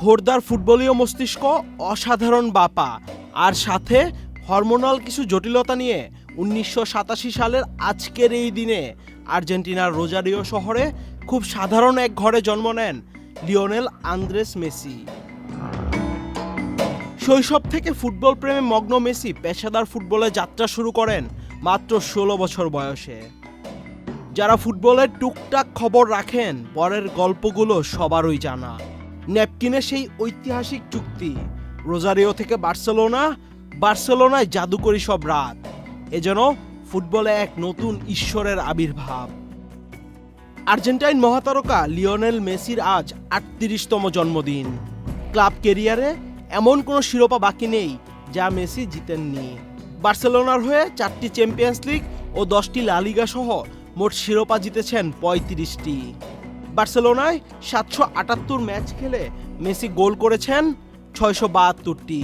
খোরদার ফুটবলীয় মস্তিষ্ক অসাধারণ বাপা। আর সাথে হরমোনাল কিছু জটিলতা নিয়ে উনিশশো সাতাশি সালের আজকের এই দিনে আর্জেন্টিনার রোজারিও শহরে খুব সাধারণ এক ঘরে জন্ম নেন লিওনেল আন্দ্রেস মেসি। শৈশব থেকে ফুটবল প্রেমে মগ্ন মেসি পেশাদার ফুটবলে যাত্রা শুরু করেন মাত্র ষোলো বছর বয়সে। যারা ফুটবলের টুকটাক খবর রাখেন, পরের গল্পগুলো সবারই জানা। ন্যাপকিনের সেই ঐতিহাসিক চুক্তি। রোজারিও থেকে বার্সেলোনা, বার্সেলোনায় জাদুকরি সব রাত। এ যেন ফুটবলে এক নতুন ঈশ্বরের আবির্ভাব। আর্জেন্টাইন মহাতারকা লিওনেল মেসির আজ আটত্রিশতম জন্মদিন। ক্লাব কেরিয়ারে এমন কোনো শিরোপা বাকি নেই যা মেসি জিতেননি। বার্সেলোনার হয়ে চারটি চ্যাম্পিয়ন্স লিগ ও দশটি লালিগা সহ মোট শিরোপা জিতেছেন পঁয়ত্রিশটি। বার্সেলোনায় সাতশো আটাত্তর ম্যাচ খেলে মেসি গোল করেছেন ছয়শো বাহাত্তরটি।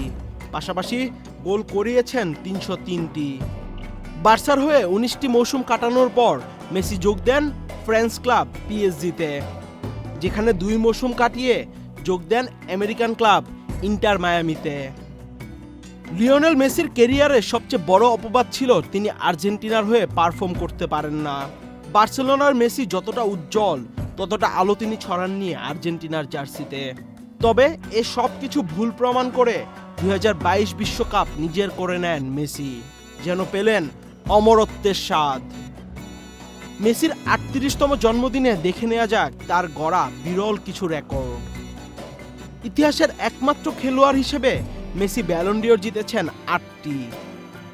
পাশাপাশি গোল করিয়েছেন তিনশো তিনটি। বার্সার হয়ে উনিশটি মৌসুম কাটানোর পর মেসি যোগ দেন ফ্রেঞ্চ ক্লাব পিএসজিতে, যেখানে দুই মৌসুম কাটিয়ে যোগ দেন আমেরিকান ক্লাব ইন্টার মায়ামিতে। লিওনেল মেসির কেরিয়ারে সবচেয়ে বড় অপবাদ ছিল তিনি আর্জেন্টিনার হয়ে পারফর্ম করতে পারেন না। বার্সেলোনার মেসি যতটা উজ্জ্বল ততটা আলো তিনি ছড়াননি আর্জেন্টিনার জার্সিতে। তবে এ সব কিছু ভুল প্রমাণ করে দুই বিশ্বকাপ নিজের করে নেন মেসি, যেন পেলেন অমরত্বের স্বাদ। মেসির আটত্রিশতম জন্মদিনে দেখে নেওয়া যাক তার গড়া বিরল কিছু রেকর্ড। ইতিহাসের একমাত্র খেলোয়াড় হিসেবে মেসি ব্যালন্ডিয়র জিতেছেন আটটি।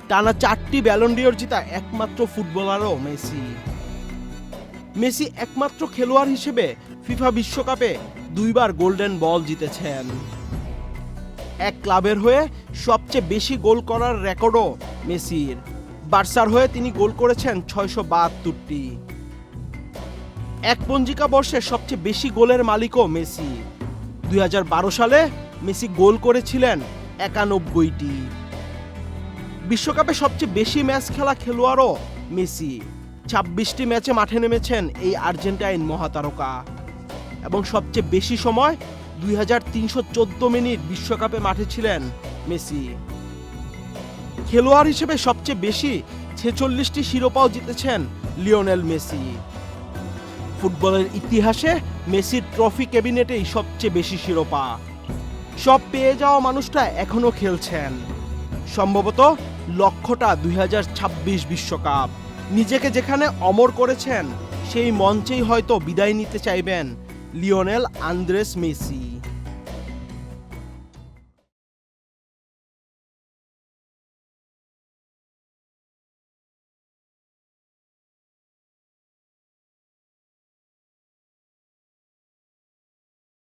টানা চারটি ব্যালন্ডিয়র জিতা একমাত্র ফুটবলারও মেসি। মেসি একমাত্র খেলোয়াড় হিসেবে ফিফা বিশ্বকাপে দুইবার গোল্ডেন বল জিতেছেন। এক ক্লাবের হয়ে সবচেয়ে বেশি গোল করার রেকর্ডও মেসির। বার্সার হয়ে তিনি গোল করেছেন ছয়শো বাহাত্তরটি। এক পঞ্জিকা বর্ষে সবচেয়ে বেশি গোলের মালিকও মেসি। দুই হাজার বারো সালে মেসি গোল করেছিলেন একানব্বইটি। বিশ্বকাপে সবচেয়ে বেশি ম্যাচ খেলা খেলোয়াড়ও মেসি। ছাব্বিশটি ম্যাচে মাঠে নেমেছেন এই আর্জেন্টাইন মহাতারকা। এবং সবচেয়ে বেশি সময় দুই হাজার তিনশো চোদ্দ মিনিট বিশ্বকাপে মাঠে ছিলেন মেসি। খেলোয়াড় হিসেবে সবচেয়ে বেশি ছেচল্লিশটি শিরোপাও জিতেছেন লিওনেল মেসি। ফুটবলের ইতিহাসে মেসির ট্রফি ক্যাবিনেটেই সবচেয়ে বেশি শিরোপা। সব পেয়ে যাওয়া মানুষটা এখনও খেলছেন। সম্ভবত লক্ষ্যটা দুই বিশ্বকাপ। নিজেকে যেখানে অমর করেছেন সেই মঞ্চেই হয়তো বিদায় নিতে চাইবেন লিওনেল আন্দ্রেস মেসি।